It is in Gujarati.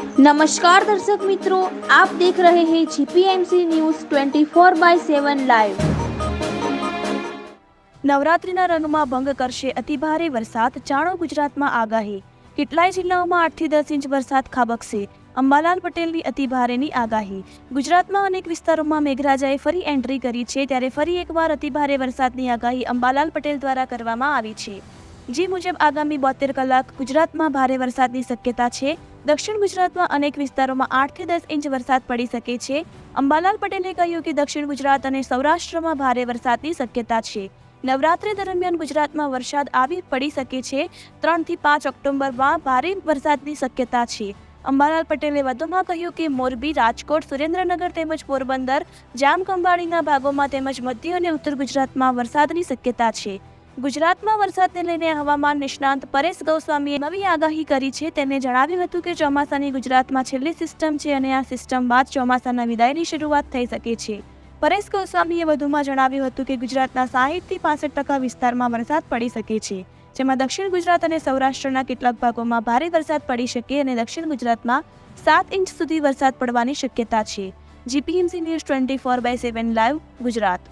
નમસ્કાર દર્શક મિત્રો આપ દેખ રહે હૈ GPMC news 24 by seven live નવરાત્રિના રંગમાં ભંગ કરશે અતિભારે વરસાદ જાણો ગુજરાતમાં આગાહી. કેટલાય જિલ્લાઓમાં આઠથી દસ ઇંચ વરસાદ ખાબકશે. અંબાલાલ પટેલની અતિભારેની આગાહી. ગુજરાતમાં અનેક વિસ્તારોમાં મેઘરાજાએ ફરી એન્ટ્રી કરી છે, ત્યારે ફરી એકવાર અતિભારે વરસાદની આગાહી અંબાલાલ પટેલ દ્વારા કરવામાં આવી છે. જે મુજબ આગામી બોતેર કલાક ગુજરાતમાં ભારે વરસાદની શક્યતા છે. દક્ષિણ ગુજરાતમાં અનેક વિસ્તારોમાં આઠથી દસ ઇંચ વરસાદ પડી શકે છે. અંબાલાલ પટેલે કહ્યું કે દક્ષિણ ગુજરાત અને સૌરાષ્ટ્રમાં ભારે વરસાદની શક્યતા છે. નવરાત્રી દરમિયાન ગુજરાતમાં વરસાદ આવી પડી શકે છે. ત્રણથી પાંચ ઓક્ટોબરમાં ભારે વરસાદની શક્યતા છે. અંબાલાલ પટેલે વધુમાં કહ્યું કે મોરબી, રાજકોટ, સુરેન્દ્રનગર તેમજ પોરબંદર જામખંભાળીના ભાગોમાં તેમજ મધ્ય અને ઉત્તર ગુજરાતમાં વરસાદની શક્યતા છે. ગુજરાતમાં વરસાદને લઈને હવામાન નિષ્ણાંત પરેશ ગૌસ્વામીએ નવી આગાહી કરી છે. તેને જણાવ્યું હતું કે ચોમાસાની ગુજરાતમાં છેલ્લી સિસ્ટમ છે અને આ સિસ્ટમ બાદ ચોમાસાના વિદાયની શરૂઆત થઈ શકે છે. પરેશ ગૌસ્વામીએ વધુમાં જણાવ્યું હતું કે ગુજરાતના સાહીઠથી પાસઠ ટકા વિસ્તારમાં વરસાદ પડી શકે છે. જેમાં દક્ષિણ ગુજરાત અને સૌરાષ્ટ્રના કેટલાક ભાગોમાં ભારે વરસાદ પડી શકે અને દક્ષિણ ગુજરાતમાં સાત ઇંચ સુધી વરસાદ પડવાની શક્યતા છે. GPMC news twenty four by seven live Gujarat.